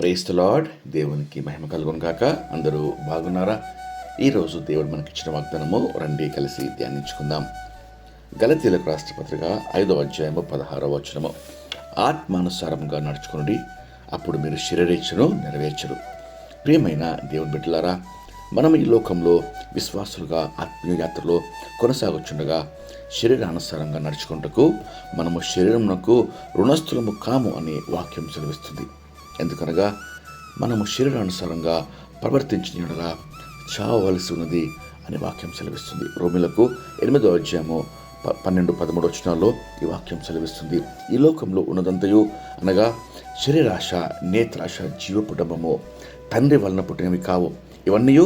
Price lord. దేవునికి మహిమ కలుగునుగాక. అందరూ బాగున్నారా? ఈరోజు దేవుడు మనకిచ్చిన వాగ్దానము రండి కలిసి ధ్యానించుకుందాం. గలతీలకు రాష్ట్రపత్రిక ఐదో ఐదవ అధ్యాయము పదహారవ వచనము. ఆత్మానుసారంగా నడుచుకుని అప్పుడు మీరు శరీరేచ్ఛను నెరవేర్చరు. ప్రియమైన దేవుని బిడ్డలారా మనం ఈ లోకంలో విశ్వాసులుగా ఆత్మీయ యాత్రలో కొనసాగుచుండగా శరీరానుసారంగా నడుచుకుంటకు మనము శరీరమునకు రుణస్థులము కాము అని వాక్యం సెలవిస్తుంది. ఎందుకనగా మనము శరీరానుసారంగా ప్రవర్తించినగా చావవలసి ఉన్నది అని వాక్యం సెలవిస్తుంది. రోమిలకు ఎనిమిదో అధ్యాయము ప- పన్నెండు పదమూడు వచనాల్లో ఈ వాక్యం సెలవిస్తుంది. ఈ లోకంలో ఉన్నదంతయు అనగా శరీరాశ నేత్రాశ జీవపుటంబము తండ్రి వలన పుట్టినవి కావు. ఇవన్నీ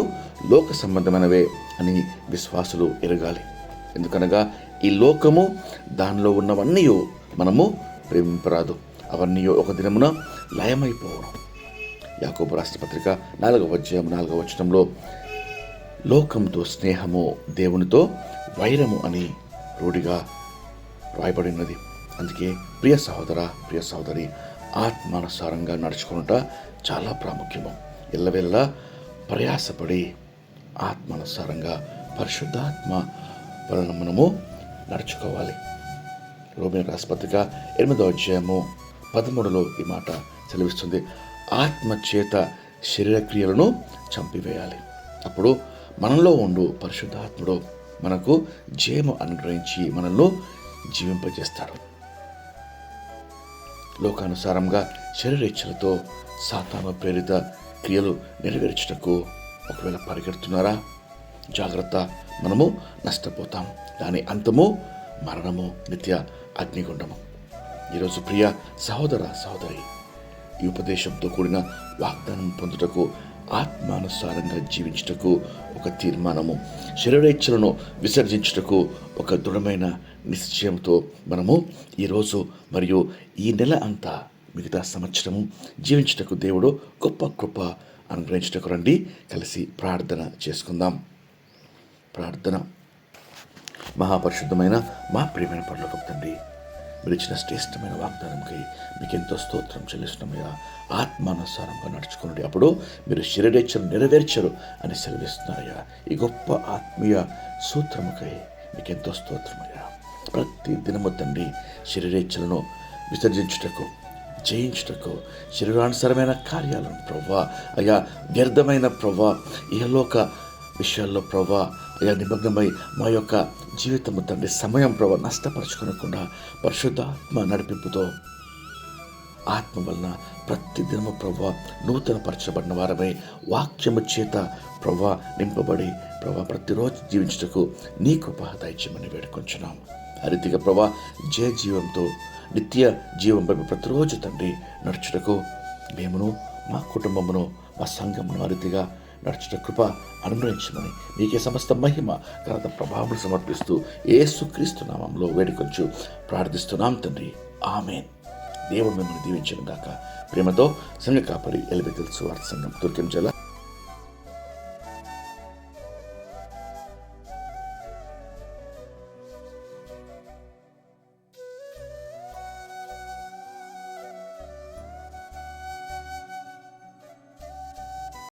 లోక సంబంధమైనవే అని విశ్వాసులు ఎరగాలి. ఎందుకనగా ఈ లోకము దానిలో ఉన్నవన్నీ మనము ప్రేమింపరాదు. అవన్నీ ఒక దినమున లయమైపోవడం. యాకోబు రాష్ట్రపత్రిక నాలుగవ అధ్యాయం నాలుగవ వచనంలో లోకంతో స్నేహము దేవునితో వైరము అని రూఢిగా రాయబడినది అందుకే ప్రియ సహోదర ప్రియ సహోదరి ఆత్మానుసారంగా నడుచుకునుట చాలా ప్రాముఖ్యము. ఎల్లవేళలా ప్రయాసపడి ఆత్మానుసారంగా పరిశుద్ధాత్మ వలన మనము నడుచుకోవాలి రోమిన రాష్ట్రపత్రిక ఎనిమిదో అధ్యాయము పదమూడులో ఈ మాట సెలవిస్తుంది ఆత్మ చేత శరీరక్రియలను చంపివేయాలి. అప్పుడు మనలో ఉండు పరిశుద్ధాత్ముడు. మనకు జయము అనుగ్రహించి మనల్ని జీవింపజేస్తాడు. లోకానుసారంగా శరీరేచ్ఛలతో సాతాను ప్రేరిత క్రియలు నెరవేర్చుటకు ఒకవేళ పరిగెడుతున్నారా? జాగ్రత్త మనము నష్టపోతాం. దాని అంతము మరణము నిత్య అగ్నిగుండము. ఈరోజు ప్రియ సహోదర సహోదరి ఈ ఉపదేశంతో కూడిన వాగ్దానం పొందుటకు ఆత్మానుసారంగా జీవించుటకు ఒక తీర్మానము. శరీరేచ్ఛలను విసర్జించుటకు ఒక దృఢమైన నిశ్చయంతో మనము ఈరోజు మరియు ఈ నెల అంతా మిగతా సంవత్సరము జీవించుటకు దేవుడు గొప్ప కృప అనుగ్రహించుటకు రండి. కలిసి ప్రార్థన చేసుకుందాం. ప్రార్థన. మహాపరిశుద్ధమైన మా ప్రియమైన పనులకు తండ్రి మీరు ఇచ్చిన శ్రేష్టమైన వాగ్దానంకై మీకు ఎంతో స్తోత్రం చెల్లిస్తున్నామయ్యా. ఆత్మానుసారంగా నడుచుకున్నది అప్పుడు మీరు శరీరేచ్ఛను నెరవేర్చరు అని సెలవిస్తున్నారయ్యా. ఈ గొప్ప ఆత్మీయ సూత్రముకై మీకు ఎంతో స్తోత్రమయ్యా. ప్రతి దినము తండ్రి శరీరేచ్ఛలను విసర్జించుటకు జయించుటకు శరీరానుసరమైన కార్యాలను ప్రవ్వా. అయ్యా వ్యర్థమైన ప్రవ్వా. ఇహలోక విషయాల్లో ప్రభా అయా నిమగ్నమై మా యొక్క జీవితము తండ్రి సమయం ప్రభా నష్టపరచుకోనకుండా పరిశుద్ధాత్మ నడిపింపుతో ఆత్మ వలన ప్రతి దినము ప్రభా నూతన పరచబడిన వారమై వాక్యము చేత ప్రభా నింపబడి ప్రభా ప్రతిరోజు జీవించుటకు నీ కృప దయచేయమని వేడుకొంచున్నాం. ఆ రీతిగా ప్రభా జయ జీవంతో నిత్య జీవం వైపు ప్రతిరోజు తండ్రి నడుచుటకు మేమును మా కుటుంబమును మా సంఘమును ఆ రీతిగా నడుచుట కృప అనుగ్రహించమని మీకే సమస్త మహిమ తర్వాత ప్రభావం సమర్పిస్తూ ఏసుక్రీస్తు నామంలో వేడుకొంచు. ప్రార్థిస్తున్నాం తండ్రి. ఆమెన్. దేవుడు మిమ్మల్ని దీవించను గాక. ప్రేమతో సంఘ కాపరి ఎలిబెతిల్ సువార్త సంఘం దుర్గం జిల్లా